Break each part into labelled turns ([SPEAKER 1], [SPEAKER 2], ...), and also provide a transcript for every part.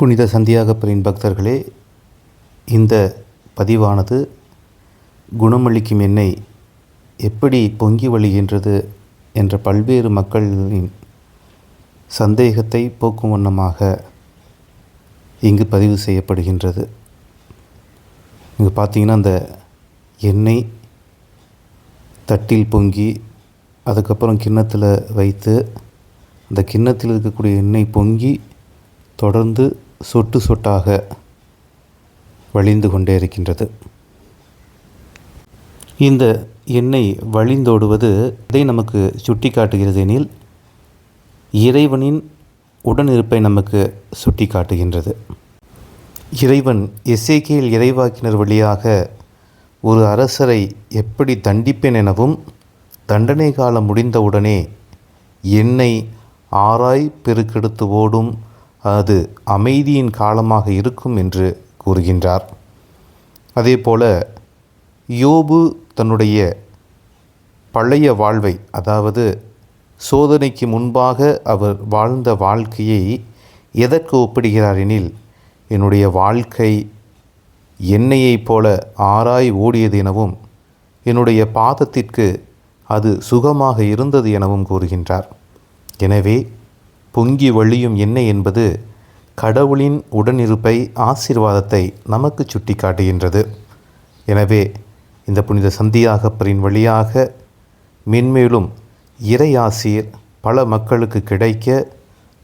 [SPEAKER 1] புனித சந்தியாகப்பரின் பக்தர்களே இந்த பதிவானது குணமளிக்கும் எண்ணெய் எப்படி பொங்கி வழிகின்றது என்ற பல்வேறு மக்களின் சந்தேகத்தை போக்கும் வண்ணமாக இங்கு பதிவு செய்யப்படுகின்றது. இங்கே பார்த்தீங்கன்னா அந்த எண்ணெய் தட்டில் பொங்கி அதுக்கப்புறம் கிண்ணத்தில் வைத்து அந்த கிண்ணத்தில் இருக்கக்கூடிய எண்ணெய் பொங்கி தொடர்ந்து சொட்டு சொட்டாக வழிந்து கொண்டே இருக்கின்றது. இந்த எண்ணெய் வழிந்தோடுவது இதை நமக்கு சுட்டி காட்டுகிறது எனில் இறைவனின் உடனிருப்பை நமக்கு சுட்டி காட்டுகின்றது இறைவன் எசேக்கியேல் இறைவாக்கினர் வழியாக ஒரு அரசரை எப்படி தண்டிப்பேன் எனவும் தண்டனை காலம் முடிந்தவுடனே என்னை ஆராய் பெருக்கெடுத்து ஓடும் அது அமைதியின் காலமாக இருக்கும் என்று கூறுகின்றார். அதேபோல யோபு தன்னுடைய பழைய வாழ்வை அதாவது சோதனைக்கு முன்பாக அவர் வாழ்ந்த வாழ்க்கையை எதற்கு ஒப்பிடுகிறார் எனில் என்னுடைய வாழ்க்கை எண்ணெயைப் போல ஆராய் ஓடியது எனவும் என்னுடைய பாதத்திற்கு அது சுகமாக இருந்தது எனவும் கூறுகின்றார். எனவே பொங்கி வழியும் எண்ணெய் என்பது கடவுளின் உடனிருப்பை ஆசீர்வாதத்தை நமக்கு சுட்டி காட்டுகின்றது எனவே இந்த புனித சந்தியாகப்பரின் வழியாக மென்மேலும் இறையாசீர் பல மக்களுக்கு கிடைக்க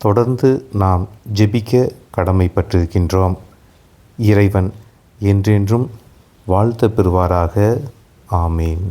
[SPEAKER 1] தொடர்ந்து நாம் ஜெபிக்க கடமைப்பட்டிருக்கின்றோம். இறைவன் என்றென்றும் வாழ்த்த பெறுவாராக. ஆமீன்.